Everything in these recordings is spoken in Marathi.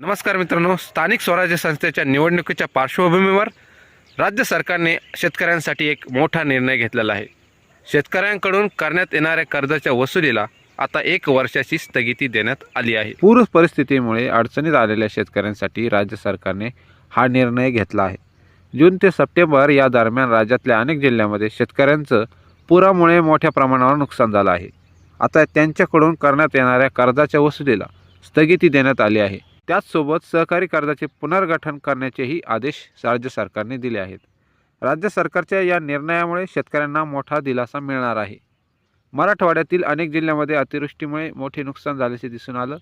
नमस्कार मित्रांनो स्थानिक स्वराज्य संस्थेच्या निवडणुकीच्या पार्श्वभूमीवर राज्य सरकारने शेतकऱ्यांसाठी एक मोठा निर्णय घेतलेला आहे. शेतकऱ्यांकडून करण्यात येणाऱ्या कर्जाच्या वसुलीला आता एक वर्षाची स्थगिती देण्यात आली आहे. पूर परिस्थितीमुळे अडचणीत आलेल्या शेतकऱ्यांसाठी राज्य सरकारने हा निर्णय घेतला आहे. जून ते सप्टेंबर या दरम्यान राज्यातल्या अनेक जिल्ह्यांमध्ये शेतकऱ्यांचं पुरामुळे मोठ्या प्रमाणावर नुकसान झालं आहे. आता त्यांच्याकडून करण्यात येणाऱ्या कर्जाच्या वसुलीला स्थगिती देण्यात आली आहे. त्याचसोबत सहकारी कर्जाचे पुनर्गठन करण्याचेही आदेश राज्य सरकारने दिले आहेत. राज्य सरकारच्या या निर्णयामुळे शेतकऱ्यांना मोठा दिलासा मिळणार आहे. मराठवाड्यातील अनेक जिल्ह्यांमध्ये अतिवृष्टीमुळे मोठे नुकसान झाल्याचे दिसून आलं.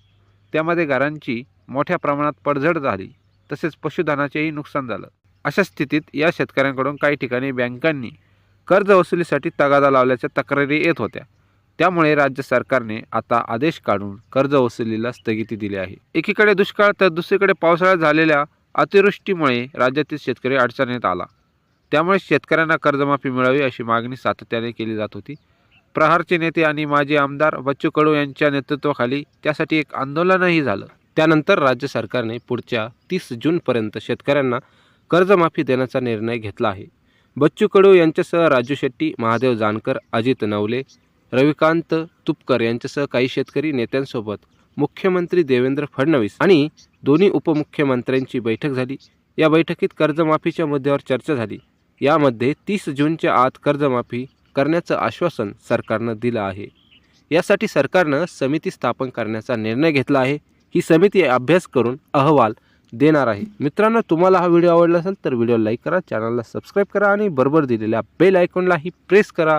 त्यामध्ये घरांची मोठ्या प्रमाणात पडझड झाली. तसेच पशुधनाचेही नुकसान झालं. अशा स्थितीत या शेतकऱ्यांकडून काही ठिकाणी बँकांनी कर्ज वसुलीसाठी तगादा लावल्याच्या तक्रारी येत होत्या. त्यामुळे राज्य सरकारने आता आदेश काढून कर्ज वसुलीला स्थगिती दिली आहे. एकीकडे दुष्काळ तर दुसरीकडे पावसाळ्यात झालेल्या अतिवृष्टीमुळे राज्यातील शेतकरी अडचणीत आला. त्यामुळे शेतकऱ्यांना कर्जमाफी मिळावी अशी मागणी सातत्याने केली जात होती. प्रहारचे नेते आणि माजी आमदार बच्चू कडू यांच्या नेतृत्वाखाली त्यासाठी एक आंदोलनही झालं. त्यानंतर राज्य सरकारने पुढच्या तीस जूनपर्यंत शेतकऱ्यांना कर्जमाफी देण्याचा निर्णय घेतला आहे. बच्चू कडू यांच्यासह राजू शेट्टी महादेव जानकर अजित नवले रविकांत तुपकर यांच्यासह काही शेतकरी नेत्यांसोबत मुख्यमंत्री देवेंद्र फडणवीस आणि दोन्ही उपमुख्यमंत्र्यांची बैठक झाली. या बैठकीत कर्जमाफीच्या मुद्द्यावर चर्चा झाली. यामध्ये तीस जूनच्या आत कर्जमाफी करण्याचं आश्वासन सरकारनं दिलं आहे. यासाठी सरकारनं समिती स्थापन करण्याचा निर्णय घेतला आहे. ही समिती अभ्यास करून अहवाल देणार आहे. मित्रांनो तुम्हाला हा व्हिडिओ आवडला असेल तर व्हिडिओ लाईक करा चॅनलला सबस्क्राईब करा आणि बरोबर दिलेल्या बेल आयकॉनलाही प्रेस करा.